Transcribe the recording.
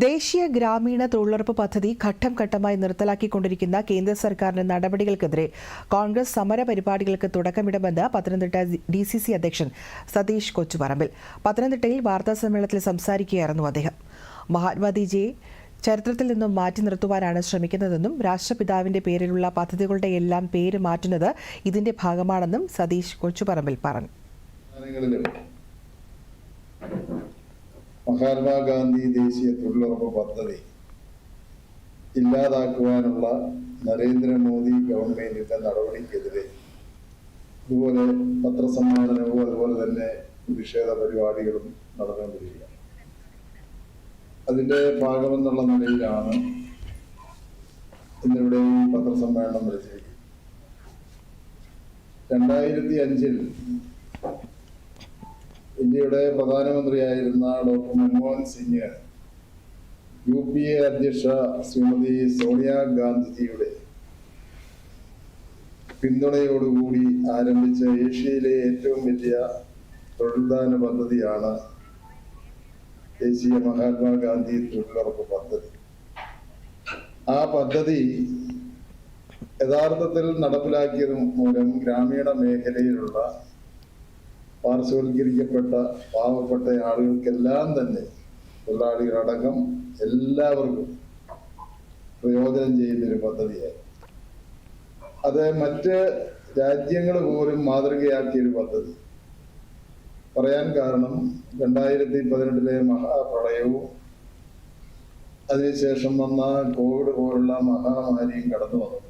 ദേശീയ ഗ്രാമീണ തൊഴിലുറപ്പ് പദ്ധതി ഘട്ടം ഘട്ടമായി നിർത്തലാക്കിക്കൊണ്ടിരിക്കുന്ന കേന്ദ്ര സർക്കാരിന്റെ നടപടികൾക്കെതിരെ കോൺഗ്രസ് സമര പരിപാടികൾക്ക് തുടക്കമിടുമെന്ന് പത്തനംതിട്ട ഡി സി സി അധ്യക്ഷൻ സതീഷ് കൊച്ചുപറമ്പിൽ. പത്തനംതിട്ടയിൽ വാർത്താസമ്മേളനത്തിൽ സംസാരിക്കുകയായിരുന്നു അദ്ദേഹം. മഹാത്മാജിയെ ചരിത്രത്തിൽ നിന്നും മാറ്റി നിർത്തുവാനാണ് ശ്രമിക്കുന്നതെന്നും രാഷ്ട്രപിതാവിന്റെ പേരിലുള്ള പദ്ധതികളുടെ എല്ലാം പേര് മാറ്റുന്നത് ഇതിന്റെ ഭാഗമാണെന്നും സതീഷ് കൊച്ചുപറമ്പിൽ പറഞ്ഞു. മഹാത്മാഗാന്ധി ദേശീയ തൊഴിലുറപ്പ് പദ്ധതി ഇല്ലാതാക്കുവാനുള്ള നരേന്ദ്രമോദി ഗവൺമെന്റിന്റെ നടപടിക്കെതിരെ ഇതുപോലെ പത്രസമ്മേളനവും അതുപോലെ തന്നെ പ്രതിഷേധ പരിപാടികളും നടന്നുകൊണ്ടിരിക്കുക. അതിന്റെ ഭാഗമെന്നുള്ള നിലയിലാണ് ഇന്നിവിടെ ഈ പത്രസമ്മേളനം വിളിച്ചിരിക്കുന്നത് രണ്ടായിരത്തി അഞ്ചിൽ ഇന്ത്യയുടെ പ്രധാനമന്ത്രിയായിരുന്ന doctor Manmohan Singh U P A അധ്യക്ഷ ശ്രീമതി സോണിയാഗാന്ധിജിയുടെ പിന്തുണയോടുകൂടി ആരംഭിച്ച ഏഷ്യയിലെ ഏറ്റവും വലിയ തൊഴിൽദാന പദ്ധതിയാണ് ദേശീയ മഹാത്മാഗാന്ധി തൊഴിലുറപ്പ് പദ്ധതി. ആ പദ്ധതി യഥാർത്ഥത്തിൽ നടപ്പിലാക്കിയത് മൂലം ഗ്രാമീണ മേഖലയിലുള്ള പാർശ്വവൽക്കരിക്കപ്പെട്ട പാവപ്പെട്ട ആളുകൾക്കെല്ലാം തന്നെ തൊഴിലാളികളടക്കം എല്ലാവർക്കും പ്രയോജനം ചെയ്യുന്നൊരു പദ്ധതിയായി. അത് മറ്റ് രാജ്യങ്ങൾ പോലും മാതൃകയാക്കിയൊരു പദ്ധതി. പറയാൻ കാരണം രണ്ടായിരത്തി പതിനെട്ടിലെ മഹാപ്രളയവും അതിനുശേഷം വന്ന കോവിഡ് പോലുള്ള മഹാമാരിയും കടന്നു വന്നു